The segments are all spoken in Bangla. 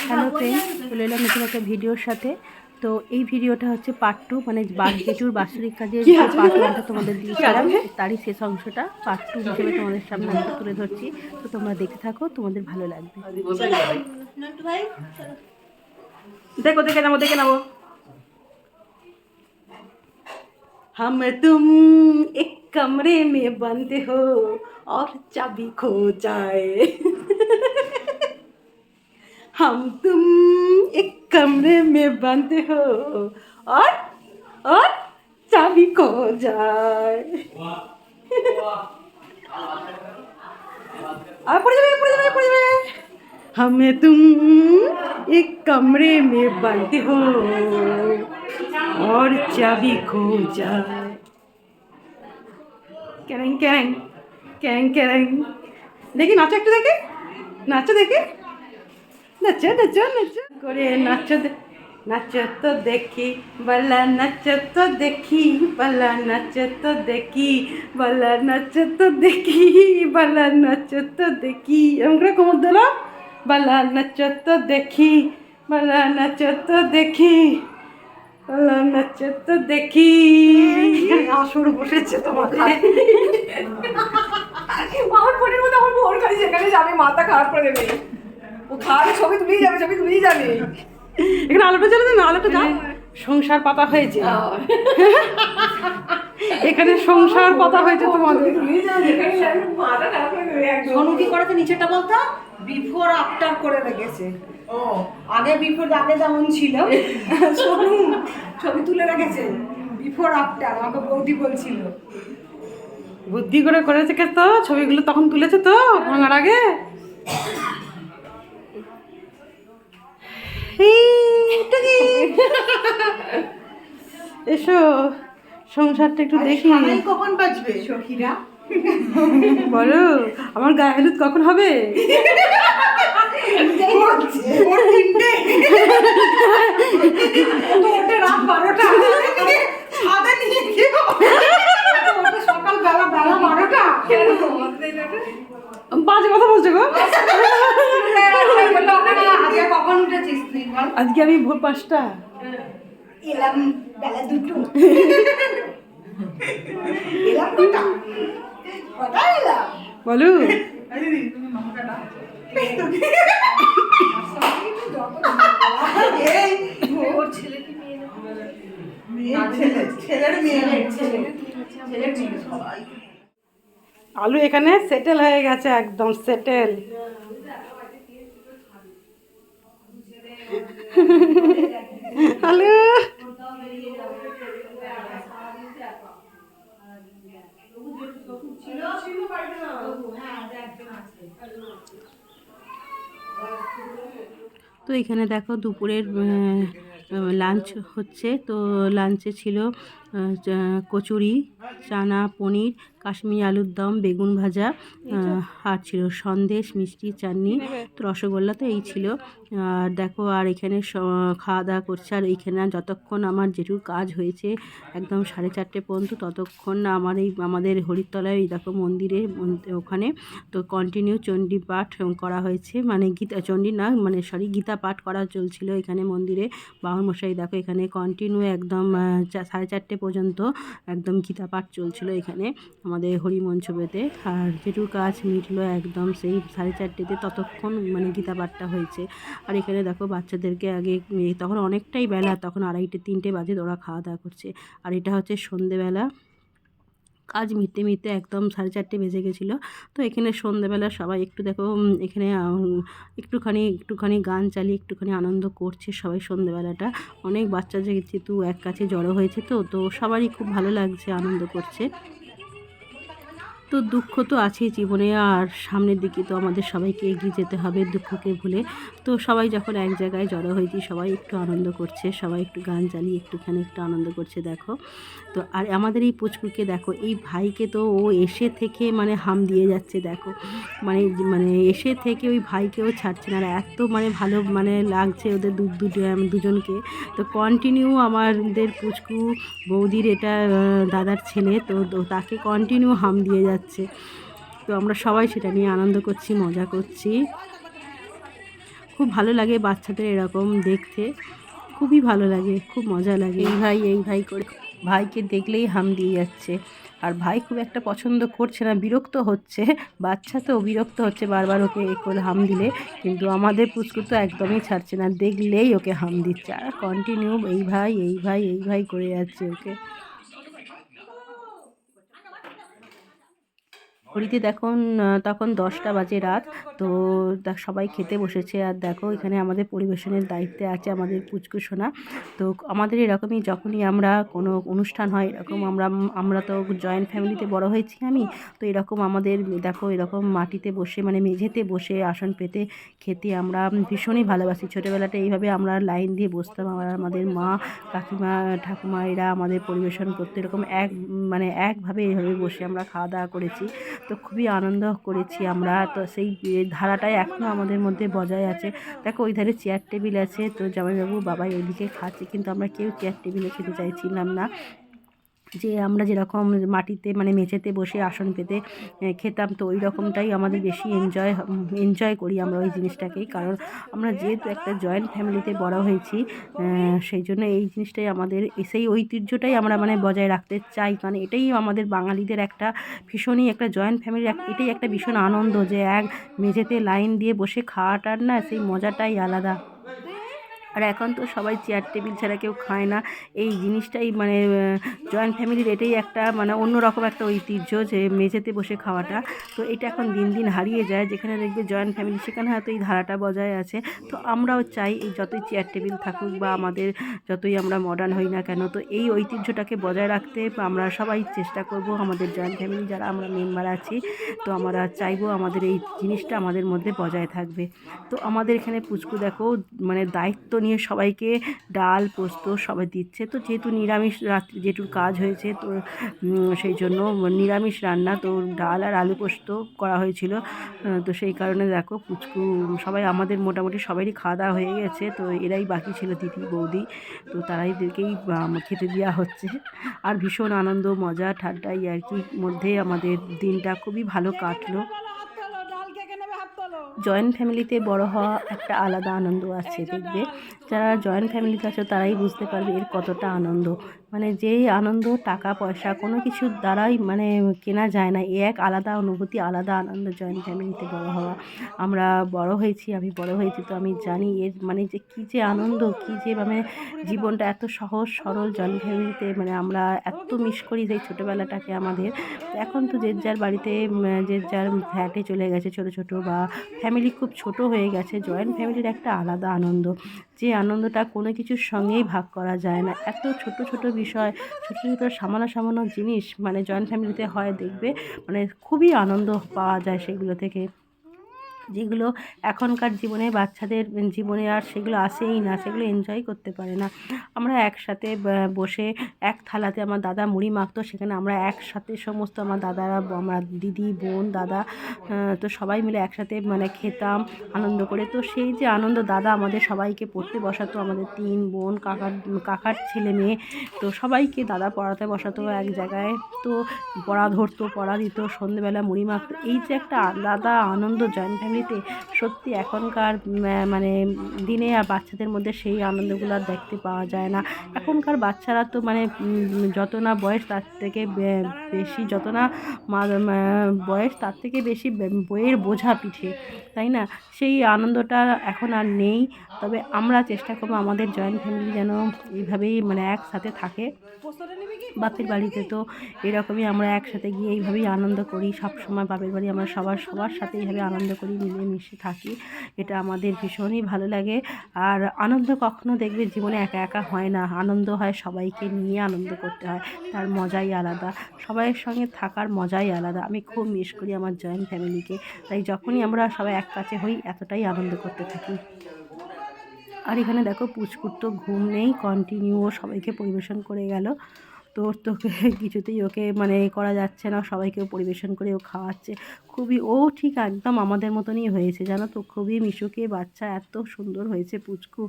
হ্যালো ফ্রেন্ড চলে এলাম নতুন একটা ভিডিওর সাথে তো এই ভিডিওটা হচ্ছে পার্ট টু মানে বা- জেঠুর বাৎসরিক কাজের যে পার্ট ওয়ানটা তোমাদের দিয়েছিলাম তারই শেষ অংশটা পার্ট টু হিসেবে তোমাদের সামনে আজকে তুলে ধরছি তো তোমরা দেখতে থাকো তোমাদের ভালো লাগবে দেখো দেখে নেবো দেখে নেবো हम तुम एक कमरे में बंद हो और चाबी खो जाए हम तुम एक कमरे में बंद हो और और चाबी को जाए अब हमें तुम एक कमरे में बंद हो और चाबी खो जाए कैरंग कैरंग कैरंग कैरंग देखिए नाचो एक देखिए नाचो देखिए নাচো নাচো নাচো করে নাচো নাচো তো দেখি বলা নাচো তো দেখি বলা নাচো তো দেখি বলা নাচো তো দেখি বলা নাচো তো দেখি। এমন করে কোমর দিল বলা নাচো তো দেখি বলা নাচো তো দেখি বলা নাচো তো দেখি। আসর বসেছে তোমার আমার ফোনের মধ্যে আমার বোর খালি সেখানে যাবে মাথা খারাপ করে দেবে। ও খাওয়াবে ছবি তুলেই যাবে ছবি তুলেই যাবে। এখানে আলোটা জ্বালা না আলোটা দাও। সংসার পাতা হয়েছে। এখানে সংসার পাতা হয়েছে তোমাদের একদম। কি করেছে? নিচেটা বলতো বিফোর আফটার করে রেখেছে। ও। আগে বিফোর আগে যেমন ছিল সোনু ছবি তুলে রেখেছে। বিফোর আফটার আমাকে বৌদি বলছিল। বুদ্ধি করে করেছে কে তো? ছবিগুলো তখন তুলেছে তো ভাঙার আগে? এসো সংসারটা একটু দেখি। কখন বাজবে? সখীরা? বলো আমার গায়ে হলুদ কখন হবে? বাজে কথা বলছো গো। আগে কখন উঠেছিস আজকে আমি ভোর পাঁচটা। এলাম বেলা দুটো। এলাম কটা? কটা এলাম? বলো। আলু এখানে সেটেল হয়ে গেছে একদম সেটেল আলু। তো এখানে দেখো দুপুরের লাঞ্চ হচ্ছে। তো লাঞ্চে ছিল কচুরি চানা পনির কাশ্মীরি আলুর দম বেগুন ভাজা আর ছিল সন্দেশ মিষ্টি চাটনি তো রসগোল্লা তো এই ছিল। আর দেখো আর এখানে স- খাওয়া দাওয়া করছে। আর এইখানে যতক্ষণ আমার যেটুকু কাজ হয়েছে একদম সাড়ে চারটে পর্যন্ত ততক্ষণ না আমার এই আমাদের হরিতলায় এই দেখো মন্দিরে ওখানে তো কন্টিনিউ চণ্ডী পাঠ করা হয়েছে। মানে গীতা চণ্ডী না মানে সরি গীতা পাঠ করা চলছিল এখানে মন্দিরে। বাউন মশাই দেখো এখানে কন্টিনিউ একদম সাড়ে চারটে পর্যন্ত একদম গীতা পাঠ চলছিল এখানে আমাদের হরিমঞ্চবেতে আর যেটুকু কাজ মিটলো একদম সেই সাড়ে চারটেতে ততক্ষণ মানে গীতা পাঠটা হয়েছে। আর এখানে দেখো বাচ্চাদেরকে আগে তখন অনেকটাই বেলা, তখন আড়াইটে, তিনটে বাজে ওরা খাওয়া দাওয়া করছে। আর এটা হচ্ছে সন্ধেবেলা। কাজ মিটতে মিটতে একদম সাড়ে চারটে বেজে গেছিল। তো এখানে সন্ধ্যেবেলা সবাই একটু দেখো এখানে একটুখানি একটুখানি গান চালিয়ে একটুখানি আনন্দ করছে সবাই সন্ধ্যেবেলাটা অনেক বাচ্চা যেহেতু এক কাছে জড়ো হয়েছে তো তো সবারই খুব ভালো লাগছে, আনন্দ করছে। তো দুঃখ তো আছেই জীবনে, আর সামনের দিকে তো আমাদের সবাইকে এগিয়ে যেতে হবে দুঃখকে ভুলে। তো সবাই যখন এক জায়গায় জড়ো হয়েছি, সবাই একটু আনন্দ করছে, সবাই একটু গান চালিয়ে একটুখানি একটু আনন্দ করছে, দেখো। তো আর আমাদের এই পুচকুকে দেখো, এই ভাইকে তো ও এসে থেকে মানে হাম দিয়ে যাচ্ছে, দেখো। মানে মানে এসে থেকে ওই ভাইকেও ছাড়ছে না, আর এত মানে ভালো মানে লাগছে ওদের দু দুজনকে। তো কন্টিনিউ আমাদের পুচকু বৌদির এটা দাদার ছেলে, তো তাকে কন্টিনিউ হাম দিয়ে যাচ্ছে। তো আমরা সবাই সেটা নিয়ে আনন্দ করছি, মজা করছি। খুব খুব ভালো লাগে বাচ্চাদের এরকম দেখতে। খুবই ভালো লাগে, খুব মজা লাগে। এই ভাই এই ভাই করে। ভাইকে দেখলেই হাম দিয়ে যাচ্ছে। আর ভাই খুব একটা পছন্দ করছে না, বিরক্ত হচ্ছে। বাচ্চা তো বিরক্ত হচ্ছে বারবার ওকে এ করে হাম দিলে। কিন্তু আমাদের পুচকু তো একদমই ছাড়ছে না, দেখলেই ওকে হাম দিচ্ছে। আর কন্টিনিউ এই ভাই এই ভাই এই ভাই করে যাচ্ছে ওকে। ঘড়িতে আহ, তখন দশটা বাজে রাত। তো দেখ সবাই খেতে বসেছে। আর দেখো এখানে আমাদের পরিবেশনের দায়িত্বে আছে আমাদের পুচকু সোনা। তো আমাদের এরকমই যখনই আমরা কোনো অনুষ্ঠান হয় এরকম আমরা আমরা তো জয়েন্ট ফ্যামিলিতে বড় হয়েছি আমি তো এরকম আমাদের দেখো এরকম মাটিতে বসে মানে মেঝেতে বসে আসন পেতে খেতে আমরা ভীষণই ভালোবাসি। ছোটোবেলাটা এইভাবে আমরা লাইন দিয়ে বসতাম। আর আমাদের মা কাকিমা ঠাকুমা এরা আমাদের পরিবেশন করতে। এরকম এক মানে একভাবে এইভাবে বসে আমরা খাওয়া দাওয়া করেছি। তো খুবই আনন্দ করেছি আমরা। তো সেই ধারাটাই এখনও আমাদের মধ্যে বজায় আছে। দেখো, ওই ধারে চেয়ার টেবিল আছে। তো জামাইবাবু, বাবাই ওইদিকে খাচ্ছে, কিন্তু আমরা কেউ চেয়ার টেবিলে খেতে চাইছিলাম না। যে আমরা যেরকম মাটিতে মানে মেঝেতে বসে আসন পেতে খেতাম, তো ওই রকমটাই আমাদের বেশি এনজয় এনজয় করি আমরা ওই জিনিসটাকেই। কারণ আমরা যেহেতু একটা জয়েন্ট ফ্যামিলিতে বড় হয়েছি সেই জন্য এই জিনিসটাই আমাদের সেই ঐতিহ্যটাই আমরা মানে বজায় রাখতে চাই। কারণ এটাই আমাদের বাঙালিদের একটা ভীষণই একটা জয়েন্ট ফ্যামিলির এটাই একটা ভীষণ আনন্দ যে এক মেঝেতে লাইন দিয়ে বসে খাওয়াটার না সেই মজাটাই আলাদা। আর এখন তো সবাই চেয়ার টেবিল ছাড়া কেউ খায় না। এই জিনিসটাই মানে জয়েন্ট ফ্যামিলির এটাই একটা মানে অন্যরকম একটা ঐতিহ্য যে মেঝেতে বসে খাওয়াটা। তো এটা এখন দিন দিন হারিয়ে যায়, যেখানে দেখবে জয়েন্ট ফ্যামিলি সেখানে হয়তো এই ধারাটা বজায় আছে। তো আমরাও চাই এই যতই চেয়ার টেবিল থাকুক বা আমাদের যতই আমরা মডার্ন হই না কেন, তো এই ঐতিহ্যটাকে বজায় রাখতে আমরা সবাই চেষ্টা করব আমাদের জয়েন্ট ফ্যামিলি যারা আমরা মেম্বার আছি। তো আমরা চাইব আমাদের এই জিনিসটা আমাদের মধ্যে বজায় থাকবে। তো আমাদের এখানে পুচকু দেখো মানে দায়িত্ব নিয়ে সবাইকে ডাল পোস্ত সবাই দিচ্ছে। তো যেহেতু নিরামিষ রাত্রি যেটুর কাজ হয়েছে তো সেই জন্য নিরামিষ রান্না তো ডাল আর আলু পোস্ত করা হয়েছিল। তো সেই কারণে দেখো পুচকু সবাই আমাদের মোটামুটি সবারই খাওয়া দাওয়া হয়ে গেছে তো এরাই বাকি ছিল দিদি বৌদি। তো তারাইদেরকেই আম, খেতে দেওয়া হচ্ছে। আর ভীষণ আনন্দ মজা ঠাড্ডা কি। মধ্যে আমাদের দিনটা খুবই ভালো কাটলো। জয়েন্ট ফ্যামিলিতে বড় হওয়া একটা আলাদা আনন্দ আছে, দেখবে। যারা জয়েন্ট ফ্যামিলিতে আছে তারাই বুঝতে পারবে এর কতটা আনন্দ। মানে যেই আনন্দ, টাকা, পয়সা কোনো কিছুর দ্বারাই মানে কেনা যায় না। এক আলাদা অনুভূতি, আলাদা আনন্দ জয়েন্ট ফ্যামিলিতে বড় হওয়া। আমরা বড় হয়েছি, আমি বড় হয়েছি তো আমি জানি এর মানে যে কী যে আনন্দ, কী যে মানে জীবনটা এত সহজ, সরল জয়েন্ট ফ্যামিলিতে মানে আমরা এত মিস করি যে ছোটোবেলাটাকে আমাদের। এখন তো যে যার বাড়িতে যে যার ফ্ল্যাটে চলে গেছে ছোট ছোট বা ফ্যামিলি খুব ছোট হয়ে গেছে জয়েন্ট ফ্যামিলির একটা আলাদা আনন্দ। যে আনন্দটা কোনো কিছুর সঙ্গেই ভাগ করা যায় না। এত ছোট ছোট বিষয়, ছোটো ছোটো সামানো সামান্য জিনিস মানে জয়েন্ট ফ্যামিলিতে হয়, দেখবে মানে খুবই আনন্দ পাওয়া যায় সেগুলো থেকে। যেগুলো এখনকার জীবনে বাচ্চাদের জীবনে আর সেগুলো আসেই না, সেগুলো এনজয় করতে পারে না। আমরা একসাথে বসে এক থালাতে আমার দাদা মুড়ি মাখতো, সেখানে আমরা একসাথে সমস্ত আমার দাদারা, আমার দিদি, বোন, দাদা তো সবাই মিলে একসাথে মানে খেতাম, আনন্দ করে। তো সেই যে আনন্দ দাদা আমাদের সবাইকে পড়তে বসাতো, আমাদের তিন বোন, কাকার কাকার ছেলে মেয়ে, তো সবাইকে দাদা পড়াতে বসাতো এক জায়গায়। তো পড়া ধরতো, পড়া দিত, সন্ধেবেলা মুড়ি মাখতো। এই যে একটা আলাদা আনন্দ জয়েন্ট ফ্যামিলিতে সত্যি এখনকার মানে দিনে আর বাচ্চাদের মধ্যে সেই আনন্দগুলো আর দেখতে পাওয়া যায় না। এখনকার বাচ্চারা তো মানে যত না বয়স তার থেকে বেশি, যত না বয়স তার থেকে বেশি বইয়ের বোঝা পিঠে, তাই না? সেই আনন্দটা এখন আর নেই। তবে আমরা চেষ্টা করব আমাদের জয়েন্ট ফ্যামিলি যেন এইভাবেই মানে একসাথে থাকে। বাপের বাড়িতে তো এরকমই আমরা একসাথে গিয়ে এইভাবেই আনন্দ করি। সব সময় বাপের বাড়ি আমরা সবার সবার সাথে এইভাবে আনন্দ করি। মিলেমিশে থাকি। এটা আমাদের ভীষণই ভালো লাগে। আর আনন্দ কখনো দেখবে জীবনে একা একা হয় না। আনন্দ হয় সবাইকে নিয়ে আনন্দ করতে হয়। তার মজাই আলাদা। সবাইয়ের সঙ্গে থাকার মজাই আলাদা। আমি খুব মিস করি আমার জয়েন্ট ফ্যামিলিকে তাই যখনই আমরা সবাই এক কাছে হই, এতটাই আনন্দ করতে থাকি। আর এখানে দেখো, পুচকুর তো ঘুম নেই কন্টিনিউ সবাইকে পরিবেশন করে গেল। তো ওর তো কিছুতেই ওকে মানে করা যাচ্ছে না সবাইকেও পরিবেশন করে ও খাওয়াচ্ছে। খুবই, ও ঠিক একদম আমাদের মতনই হয়েছে, জানো তো? খুবই মিশুকে বাচ্চা, এত সুন্দর হয়েছে পুচকু।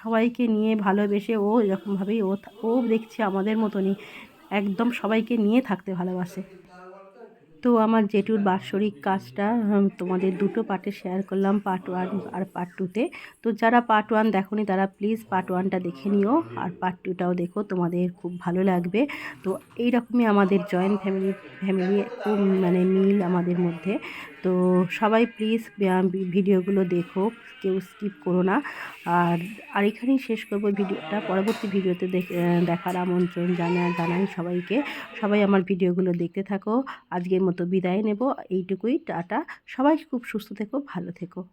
সবাইকে নিয়ে ভালোবেসে ও এরকমভাবেই ও ও দেখছে আমাদের মতনই, একদম সবাইকে নিয়ে থাকতে ভালোবাসে। তো আমার জেঠুর বাৎসরিক কাজটা তোমাদের দুটো পার্টে শেয়ার করলাম পার্ট ওয়ান আর পার্ট টুতে তো। যারা পার্ট ওয়ান দেখোনি তারা প্লিজ পার্ট ওয়ানটা দেখে নিও আর পার্ট টুটাও দেখো, তোমাদের খুব ভালো লাগবে। তো এইরকমই আমাদের জয়েন্ট ফ্যামিলি ফ্যামিলি খুব মানে মিল আমাদের মধ্যে। তো সবাই প্লিজ ভিডিওগুলো দেখো, কেউ স্কিপ করো না। আর আর এখানেই শেষ করব ভিডিওটা, পরবর্তী ভিডিওতে দেখ- দেখার আমন্ত্রণ জানা জানাই সবাইকে। সবাই আমার ভিডিওগুলো দেখতে থাকো। আজকের মতো বিদায় নেব। এইটুকুই, টাটা। সবাই খুব সুস্থ থেকো, ভালো থেকো।